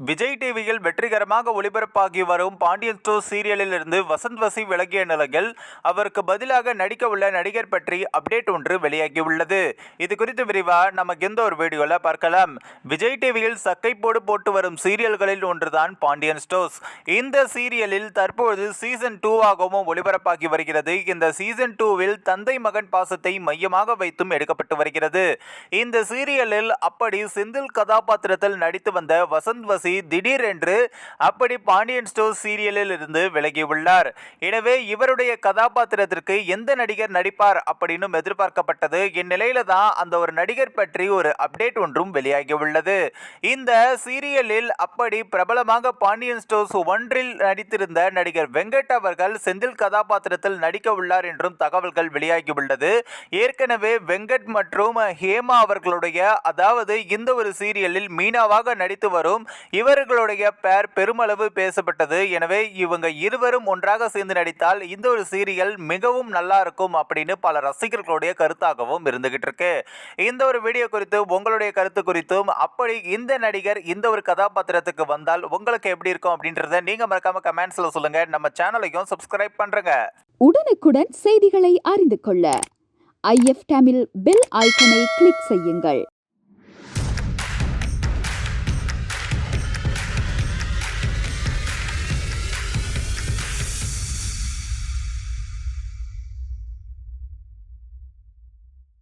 விஜய் டிவியில் வெற்றிகரமாக ஒளிபரப்பாகி வரும் பாண்டியன் ஸ்டோர் சீரியலிலிருந்து வசந்த் வசி விலகிய நிலையில் அவருக்கு பதிலாக நடிக்க உள்ள நடிகர் பற்றி அப்டேட் ஒன்று வெளியாகியுள்ளது. இது குறித்து விரிவாக நமக்கு எந்த ஒரு வீடியோவில் பார்க்கலாம். விஜய் டிவியில் சக்கை போடு போட்டு வரும் சீரியல்களில் ஒன்றுதான் பாண்டியன் ஸ்டோர்ஸ். இந்த சீரியலில் தற்போது சீசன் டூவாகவும் ஒளிபரப்பாகி வருகிறது. இந்த சீசன் டூவில் தந்தை மகன் பாசத்தை மையமாக வைத்தும் எடுக்கப்பட்டு வருகிறது. இந்த சீரியலில் அப்படி செந்தில் கதாபாத்திரத்தில் நடித்து வந்த வசந்த் வசி திடீரென்று அப்படி பாண்டியன் ஸ்டோர் சீரியலில் இருந்து விலகியுள்ளார். எனவே இவருடைய கதாபாத்திரத்திற்கு எந்த நடிகர் நடிப்பார் அப்படின்னு எதிர்பார்க்கப்பட்டது. இந்நிலையில தான் அந்த ஒரு நடிகர் பற்றி ஒரு அப்டேட் ஒன்றும் வெளியாகியுள்ளது. இந்த சீரியலில் அப்படி பிரபலமாக பாண்டியன் ஸ்டோர்ஸ் ஒன்றில் நடித்திருந்த நடிகர் வெங்கட் அவர்கள் செந்தில் கதாபாத்திரத்தில் நடிக்க உள்ளார் என்றும் தகவல்கள் வெளியாகியுள்ளது. ஏற்கனவே வெங்கட் மற்றும் ஹேமா அவர்களுடைய அதாவது இந்த ஒரு சீரியலில் மீனாவாக நடித்து வரும் இவர்களுடைய பெயர் பெருமளவு பேசப்பட்டது. எனவே இவங்க இருவரும் ஒன்றாக சேர்ந்து நடித்தால் இந்த ஒரு சீரியல் மிகவும் நல்லா இருக்கும் அப்படின்னு பல ரசிகர்களுடைய கருத்தாகவும் இருந்துகிட்டு இருக்கு. இந்த ஒரு வீடியோ குறித்து உங்களுடைய கருத்து குறித்தும் அப்படி இந்த நடிகர் இந்த ஒரு கதாபாத்திரத்துக்கு வந்தால் உங்களுக்கு எப்படி இருக்கும் அப்படின்றத நீங்க மறக்காம கமெண்ட்ஸ்ல சொல்லுங்க. நம்ம சேனலையும் சப்ஸ்கிரைப் பண்றங்க. உடனுக்குடன் செய்திகளை அறிந்து கொள்ள. ஐஎஃப் தமிழ் பெல் ஐக்கனை கிளிக் செய்யுங்கள்.